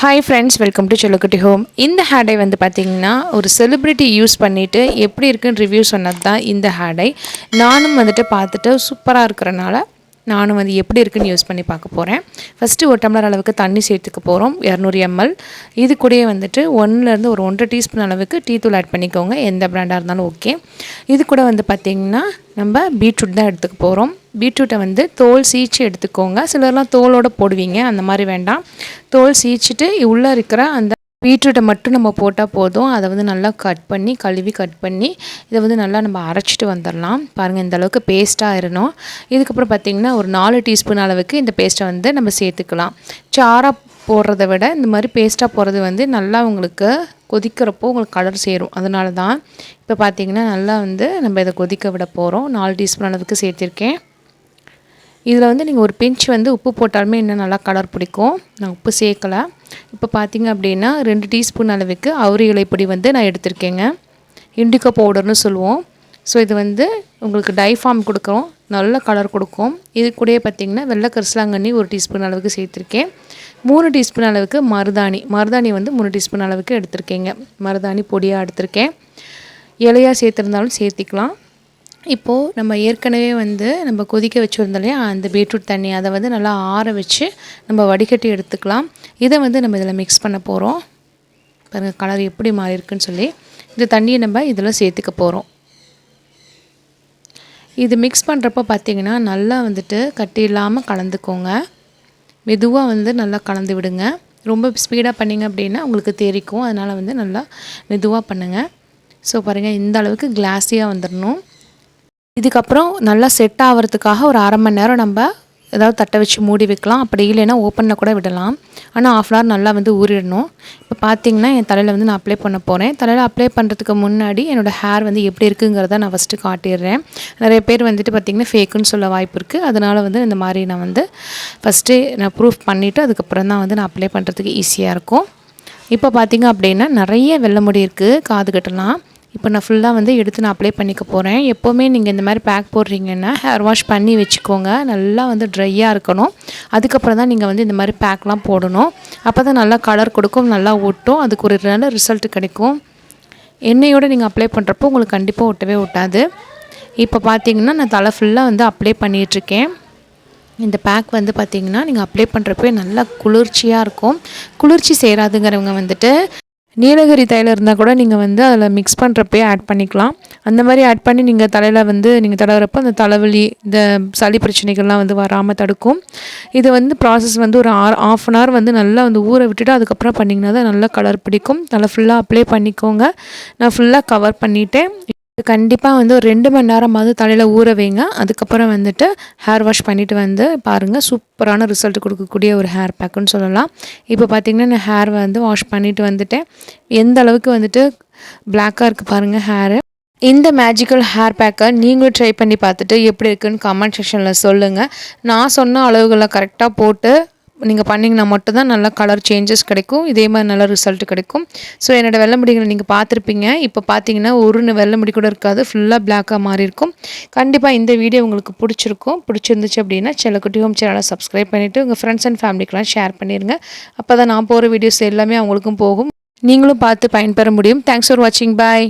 Hi friends welcome to Sollukutty home இந்த ஹேடை வந்து பார்த்திங்கன்னா ஒரு செலிப்ரிட்டி யூஸ் பண்ணிவிட்டு எப்படி இருக்குன்னு ரிவ்யூ சொன்னது தான் இந்த ஹேடை நானும் வந்துட்டு பார்த்துட்டு சூப்பராக இருக்கிறனால நானும் வந்து எப்படி இருக்குன்னு யூஸ் பண்ணி பார்க்க போகிறேன் ஃபஸ்ட்டு ஒரு டம்ளர் அளவுக்கு தண்ணி சேர்த்துக்க போகிறோம் இரநூறு எம்எல் இது கூடயே வந்துட்டு ஒன்றுலேருந்து ஒரு ஒன்றரை டீஸ்பூன் அளவுக்கு டீ தூள் ஆட் பண்ணிக்கோங்க. எந்த ப்ராண்டாக இருந்தாலும் ஓகே இது கூட வந்து பார்த்திங்கன்னா நம்ம பீட்ரூட் தான் எடுத்துக்க போகிறோம் பீட்ரூட்டை வந்து தோல் சீச்சு எடுத்துக்கோங்க. சிலர்லாம் தோலோடு போடுவீங்க. அந்த மாதிரி வேண்டாம். தோல் சீச்சிட்டு உள்ளே இருக்கிற அந்த பீட்ரூட்டை மட்டும் நம்ம போட்டால் போதும். அதை வந்து நல்லா கட் பண்ணி கழுவி கட் பண்ணி இதை வந்து நல்லா நம்ம அரைச்சிட்டு வந்துடலாம் பாருங்கள் இந்த அளவுக்கு பேஸ்ட்டாக ஆயிடணும் இதுக்கப்புறம் பார்த்திங்கன்னா ஒரு நாலு டீஸ்பூன் அளவுக்கு இந்த பேஸ்ட்டை வந்து நம்ம சேர்த்துக்கலாம். சாராக போடுறத விட இந்த மாதிரி பேஸ்ட்டாக போடுறது வந்து நல்லா உங்களுக்கு கொதிக்கிறப்போ உங்களுக்கு கலர் சேரும். அதனால தான் இப்போ பார்த்திங்கன்னா நல்லா வந்து நம்ம இதை கொதிக்க விட போகிறோம் நாலு டீஸ்பூன் அளவுக்கு சேர்த்திருக்கேன். இதில் வந்து நீங்கள் ஒரு பிஞ்ச் வந்து உப்பு போட்டாலுமே இன்னும் நல்லா கலர் பிடிக்கும். நான் உப்பு சேர்க்கலை. இப்போ பார்த்தீங்க அப்படின்னா ரெண்டு டீஸ்பூன் அளவுக்கு அவுரி இலைப்பொடி வந்து நான் எடுத்திருக்கேங்க. இண்டிகோ பவுடர்னு சொல்லுவோம். ஸோ இது வந்து உங்களுக்கு டைஃபார்ம் கொடுக்குறோம் நல்ல கலர் கொடுக்கும். இது கூடயே பார்த்திங்கன்னா வெள்ளை கரிசலாங்கண்ணி ஒரு டீஸ்பூன் அளவுக்கு சேர்த்துருக்கேன். மூணு டீஸ்பூன் அளவுக்கு மருதாணி. மருதாணி வந்து மூணு டீஸ்பூன் அளவுக்கு எடுத்திருக்கேங்க. மருதாணி பொடியாக எடுத்திருக்கேன். இலையாக சேர்த்துருந்தாலும் சேர்த்திக்கலாம். இப்போது நம்ம ஏற்கனவே வந்து நம்ம கொதிக்க வச்சுருந்தோம் இல்லையா? அந்த பீட்ரூட் தண்ணி அதை வந்து நல்லா ஆற வச்சு நம்ம வடிகட்டி எடுத்துக்கலாம். இதை வந்து நம்ம இதில் மிக்ஸ் பண்ண போகிறோம் பாருங்கள் கலர் எப்படி மாறி இருக்குன்னு சொல்லி. இந்த தண்ணியை நம்ம இதில் சேர்த்துக்க போகிறோம் இது மிக்ஸ் பண்ணுறப்போ பார்த்திங்கன்னா நல்லா வந்துட்டு கட்டி இல்லாமல் கலந்துக்கோங்க. மெதுவாக வந்து நல்லா கலந்து விடுங்க. ரொம்ப ஸ்பீடாக பண்ணிங்க அப்படின்னா உங்களுக்கு தெரிக்கும். அதனால் வந்து நல்லா மெதுவாக பண்ணுங்கள் ஸோ பாருங்கள் இந்த அளவுக்கு கிளாஸியாக வந்துடணும். இதுக்கப்புறம் நல்லா செட் ஆகிறதுக்காக ஒரு அரை மணி நேரம் நம்ம ஏதாவது தட்டை வச்சு மூடி வைக்கலாம். அப்படி இல்லைன்னா ஓப்பனில் கூட விடலாம். ஆனால் ஆஃப் அன் நல்லா வந்து ஊறிடணும். இப்போ பார்த்தீங்கன்னா என் தலையில் வந்து நான் அப்ளை பண்ண போகிறேன் தலையில் அப்ளை பண்ணுறதுக்கு முன்னாடி என்னோடய ஹேர் வந்து எப்படி இருக்குங்கிறத நான் ஃபஸ்ட்டு காட்டிடுறேன். நிறைய பேர் வந்துட்டு பார்த்திங்கன்னா ஃபேக்குன்னு சொல்ல வாய்ப்பு இருக்குது அதனால் வந்து இந்த மாதிரி நான் வந்து ஃபஸ்ட்டு நான் ப்ரூஃப் பண்ணிவிட்டு அதுக்கப்புறம் தான் வந்து நான் அப்ளை பண்ணுறதுக்கு ஈஸியாக இருக்கும். இப்போ பார்த்திங்க அப்படின்னா நிறைய வெள்ளை முடி இருக்குது காது கட்டலாம். இப்போ நான் ஃபுல்லாக வந்து எடுத்து நான் அப்ளை பண்ணிக்க போகிறேன் எப்போவுமே நீங்கள் இந்த மாதிரி பேக் போடுறீங்கன்னா ஹேர் வாஷ் பண்ணி வச்சுக்கோங்க. நல்லா வந்து ட்ரையாக இருக்கணும். அதுக்கப்புறம் தான் நீங்கள் வந்து இந்த மாதிரி பேக்லாம் போடணும். அப்போ தான் நல்லா கலர் கொடுக்கும் நல்லா ஒட்டும். அதுக்கு ஒரு நல்ல ரிசல்ட் கிடைக்கும். எண்ணெயோடு நீங்கள் அப்ளை பண்ணுறப்போ உங்களுக்கு கண்டிப்பாக ஒட்டவே ஒட்டாது. இப்போ பார்த்தீங்கன்னா நான் தலை ஃபுல்லாக வந்து அப்ளை பண்ணிகிட்ருக்கேன் இந்த பேக் வந்து பார்த்திங்கன்னா நீங்கள் அப்ளை பண்ணுறப்பே நல்லா குளிர்ச்சியாக இருக்கும். குளிர்ச்சி சேராதுங்கிறவங்க வந்துட்டு நீலகிரி தைலம் இருந்தால் கூட நீங்கள் வந்து அதில் மிக்ஸ் பண்ணுறப்பே ஆட் பண்ணிக்கலாம். அந்த மாதிரி ஆட் பண்ணி நீங்கள் தலையில் வந்து நீங்கள் தடவுறப்போ அந்த தலைவலி இந்த சளி பிரச்சனைகள்லாம் வந்து வராமல் தடுக்கும். இது வந்து ப்ராசஸ் வந்து ஒரு ஆர் ஆஃப் அன் ஹவர் வந்து நல்லா வந்து ஊற விட்டுட்டு அதுக்கப்புறம் பண்ணிங்கன்னா தான் நல்லா கலர் பிடிக்கும். நல்லா ஃபுல்லாக அப்ளை பண்ணிக்கோங்க. நான் ஃபுல்லாக கவர் பண்ணிவிட்டேன் கண்டிப்பாக வந்து ஒரு ரெண்டு மணி நேரமாவது தலையில் ஊற வைங்க. அதுக்கப்புறம் வந்துட்டு ஹேர் வாஷ் பண்ணிவிட்டு வந்து பாருங்கள் சூப்பரான ரிசல்ட் கொடுக்கக்கூடிய ஒரு ஹேர் பேக்குன்னு சொல்லலாம். இப்போ பார்த்திங்கன்னா நான் ஹேர் வந்து வாஷ் பண்ணிவிட்டு வந்துட்டேன். எந்த அளவுக்கு வந்துட்டு பிளாக்காக இருக்குது பாருங்கள் ஹேரு இந்த மேஜிக்கல் ஹேர் பேக்கை நீங்களும் ட்ரை பண்ணி பார்த்துட்டு எப்படி இருக்குன்னு கமெண்ட் செக்ஷனில் சொல்லுங்கள் நான் சொன்ன அளவுகளை கரெக்டாக போட்டு நீங்கள் பண்ணிங்கன்னா மட்டும்தான் நல்லா கலர் சேஞ்சஸ் கிடைக்கும். இதே மாதிரி நல்ல ரிசல்ட் கிடைக்கும். ஸோ என்னோடய வெள்ளமுடிகளை நீங்கள் பார்த்துருப்பீங்க. இப்போ பார்த்தீங்கன்னா ஒரு வெள்ளை முடி கூட இருக்காது. ஃபுல்லாக பிளாக்காக மாறி இருக்கும். கண்டிப்பாக இந்த வீடியோ உங்களுக்கு பிடிச்சிருக்கும். பிடிச்சிருந்துச்சு அப்படின்னா செல்லக்குட்டி ஹோம் சேனலை சப்ஸ்கிரைப் பண்ணிவிட்டு உங்கள் ஃப்ரெண்ட்ஸ் அண்ட் ஃபேமிலிக்கெலாம் ஷேர் பண்ணிடுங்க அப்போ தான் நான் போகிற வீடியோஸ் எல்லாமே அவங்களுக்கும் போகும். நீங்களும் பார்த்து பயன்பெற முடியும். தேங்க்ஸ் ஃபார் வாட்சிங் பாய்